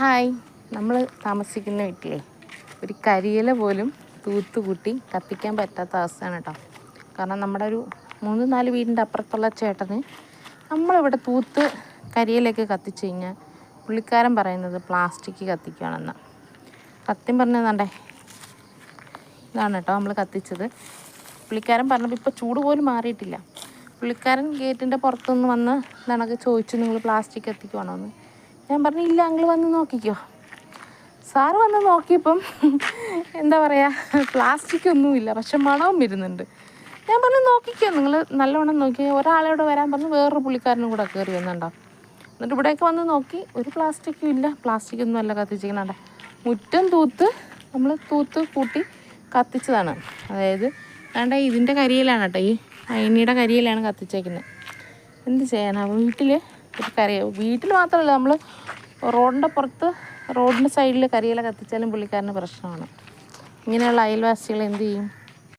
Hi. നമ്മൾ താമസിക്കുന്ന വീട്ടിലെ ഒരു കരിയില പോലും തൂത്തുകൂട്ടി കത്തിക്കാൻ പറ്റാത്ത അവസ്ഥയാണ് കേട്ടോ. കാരണം നമ്മുടെ ഒരു മൂന്ന് നാല് വീടിന്റെ അപ്പുറത്തുള്ള ചേട്ടന് നമ്മളിവിടെ തൂത്ത് കരിയിലൊക്കെ കത്തിച്ചു കഴിഞ്ഞാൽ പുള്ളിക്കാരൻ പറയുന്നത് പ്ലാസ്റ്റിക് കത്തിക്കുകയാണെന്ന്. സത്യം പറഞ്ഞതാണ്ടേ ഇതാണ് കേട്ടോ നമ്മൾ കത്തിച്ചത്. പുള്ളിക്കാരൻ പറഞ്ഞപ്പോൾ ഇപ്പോൾ ചൂട് പോലും മാറിയിട്ടില്ല. പുള്ളിക്കാരൻ ഗേറ്റിന്റെ പുറത്തുനിന്ന് വന്ന് ഇതാണൊക്കെ ചോദിച്ചു നിങ്ങൾ പ്ലാസ്റ്റിക് കത്തിക്കുവാണോ? എന്ന്. ഞാൻ പറഞ്ഞു ഇല്ല അങ്ങൾ വന്ന് നോക്കിക്കോ. സാറ് വന്ന് നോക്കിയപ്പം എന്താ പറയുക പ്ലാസ്റ്റിക് ഒന്നുമില്ല പക്ഷെ മണവും വരുന്നുണ്ട്. ഞാൻ പറഞ്ഞു നോക്കിക്കോ നിങ്ങൾ നല്ലവണ്ണം നോക്കി. ഒരാളോട് വരാൻ പറഞ്ഞു വേറൊരു പുള്ളിക്കാരനും കൂടെ കയറി വന്നുണ്ടോ. എന്നിട്ട് ഇവിടെയൊക്കെ വന്ന് നോക്കി ഒരു പ്ലാസ്റ്റിക്കും ഇല്ല പ്ലാസ്റ്റിക് ഒന്നും അല്ല കത്തിച്ചിരിക്കണേ മുറ്റം തൂത്ത് നമ്മൾ തൂത്ത് കൂട്ടി കത്തിച്ചതാണ്. അതായത് വേണ്ട ഇതിന്റെ കരിയിലാണ് കേട്ടോ ഈ അയിനിയുടെ കരിയിലാണ് കത്തിച്ചേക്കുന്നത്. എന്ത് ചെയ്യാനാണ് വീട്ടിൽ ഒരു കറി. വീട്ടിൽ മാത്രമല്ല നമ്മൾ റോഡിന്റെ പുറത്ത് റോഡിന്റെ സൈഡിൽ കരിയില കത്തിച്ചാലും പുള്ളിക്കാരന് പ്രശ്നമാണ്. ഇങ്ങനെയുള്ള അയൽവാസികൾ എന്ത് ചെയ്യും?